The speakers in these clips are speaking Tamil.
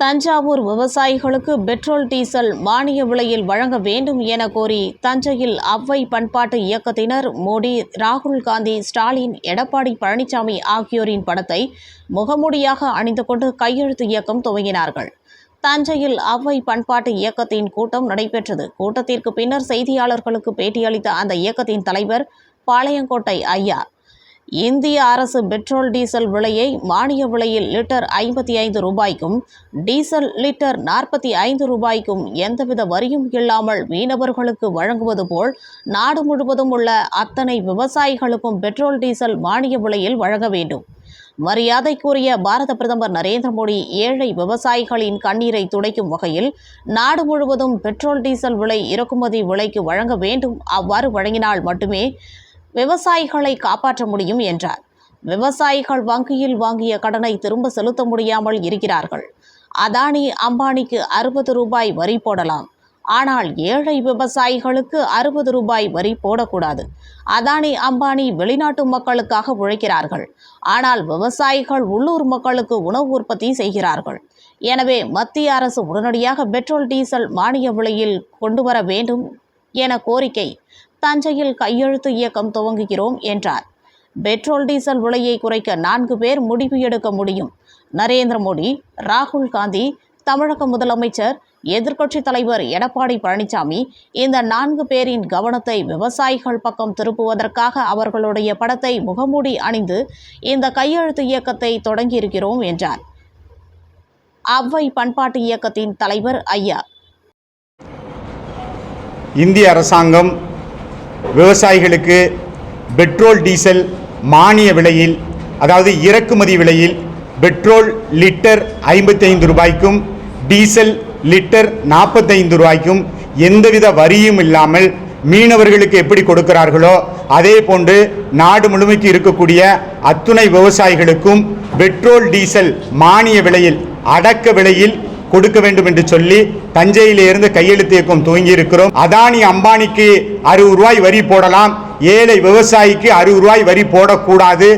தஞ்சாவூர் விவசாயிகளுக்கு பெட்ரோல் டீசல் மானிய விலையில் வழங்க வேண்டும் என கோரி தஞ்சையில் அவ்வை பண்பாட்டு இயக்கத்தினர் மோடி ராகுல் காந்தி ஸ்டாலின் எடப்பாடி பழனிசாமி ஆகியோரின் படத்தை முகமூடியாக அணிந்து கொண்டு கையெழுத்து இயக்கம் துவங்கினார்கள். தஞ்சையில் அவ்வை பண்பாட்டு இயக்கத்தின் கூட்டம் நடைபெற்றது. கூட்டத்திற்கு பின்னர் செய்தியாளர்களுக்கு பேட்டியளித்த அந்த இயக்கத்தின் தலைவர் பாளையங்கோட்டை ஐயா. இந்திய அரசு பெட்ரோல் டீசல் விலையை மானிய விலையில் லிட்டர் ஐம்பத்தி ஐந்து ரூபாய்க்கும் டீசல் லிட்டர் நாற்பத்தி ஐந்து ரூபாய்க்கும் எந்தவித வரியும் இல்லாமல் மீனவர்களுக்கு வழங்குவது போல் நாடு முழுவதும் உள்ள அத்தனை விவசாயிகளுக்கும் பெட்ரோல் டீசல் மானிய விலையில் வழங்க வேண்டும். மரியாதைக்குரிய பாரத பிரதமர் நரேந்திர மோடி ஏழை விவசாயிகளின் கண்ணீரை துடைக்கும் வகையில் நாடு முழுவதும் பெட்ரோல் டீசல் விலை இறக்குமதி விலைக்கு வழங்க வேண்டும் அவ்வாறு வழங்கினால் மட்டுமே விவசாயிகளை காப்பாற்ற முடியும் என்றார். விவசாயிகள் வங்கியில் வாங்கிய கடனை திரும்ப செலுத்த முடியாமல் இருக்கிறார்கள். அதானி அம்பானிக்கு அறுபது ரூபாய் வரி போடலாம். ஆனால் ஏழை விவசாயிகளுக்கு அறுபது ரூபாய் வரி போடக்கூடாது. அதானி அம்பானி வெளிநாட்டு மக்களுக்காக உழைக்கிறார்கள். ஆனால் விவசாயிகள் உள்ளூர் மக்களுக்கு உணவு உற்பத்தி செய்கிறார்கள். எனவே மத்திய அரசு உடனடியாக பெட்ரோல் டீசல் மானிய விலையில் கொண்டு வர வேண்டும் என கோரிக்கை தஞ்சையில் கையெழுத்து இயக்கம் துவங்குகிறோம் என்றார். பெட்ரோல் டீசல் விலையை குறைக்க நான்கு பேர் முடிவு எடுக்க முடியும். நரேந்திர மோடி ராகுல் காந்தி தமிழக முதலமைச்சர் எதிர்க்கட்சித் தலைவர் எடப்பாடி பழனிசாமி இந்த நான்கு பேரின் கவனத்தை விவசாயிகள் பக்கம் திருப்புவதற்காக அவர்களுடைய படத்தை முகமூடி அணிந்து இந்த கையெழுத்து இயக்கத்தை தொடங்கியிருக்கிறோம் என்றார். அவ்வை பண்பாட்டு இயக்கத்தின் தலைவர் ஐயா. இந்திய அரசாங்கம் விவசாயிகளுக்கு பெட்ரோல் டீசல் மானிய விலையில் அதாவது இறக்குமதி விலையில் பெட்ரோல் லிட்டர் ஐம்பத்தைந்து ரூபாய்க்கும் டீசல் லிட்டர் நாற்பத்தைந்து ரூபாய்க்கும் எந்தவித வரியும் இல்லாமல் மீனவர்களுக்கு எப்படி கொடுக்கிறார்களோ அதே போன்று நாடு முழுமைக்கு இருக்கக்கூடிய அத்துணை விவசாயிகளுக்கும் பெட்ரோல் டீசல் மானிய விலையில் அடக்க விலையில் கொடுக்க வேண்டும் என்று சொல்லி தஞ்சையில இருந்து கையெழுத்து இயக்கம் துவங்கி இருக்கிறோம் அதானி அம்பானிக்கு அறுபது ரூபாய் வரி போடலாம். ஏழை விவசாயிக்கு அறுபது ரூபாய் வரி போடக்கூடாது.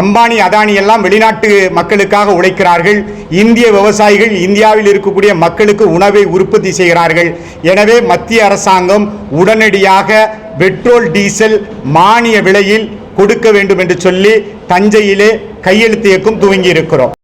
அம்பானி அதானி எல்லாம் வெளிநாட்டு மக்களுக்காக உழைக்கிறார்கள். இந்திய விவசாயிகள் இந்தியாவில் இருக்கக்கூடிய மக்களுக்கு உணவை உற்பத்தி செய்கிறார்கள். எனவே மத்திய அரசாங்கம் உடனடியாக பெட்ரோல் டீசல் மானிய விலையில் கொடுக்க வேண்டும் என்று சொல்லி தஞ்சையிலே கையெழுத்து இயக்கம் துவங்கி இருக்கிறோம்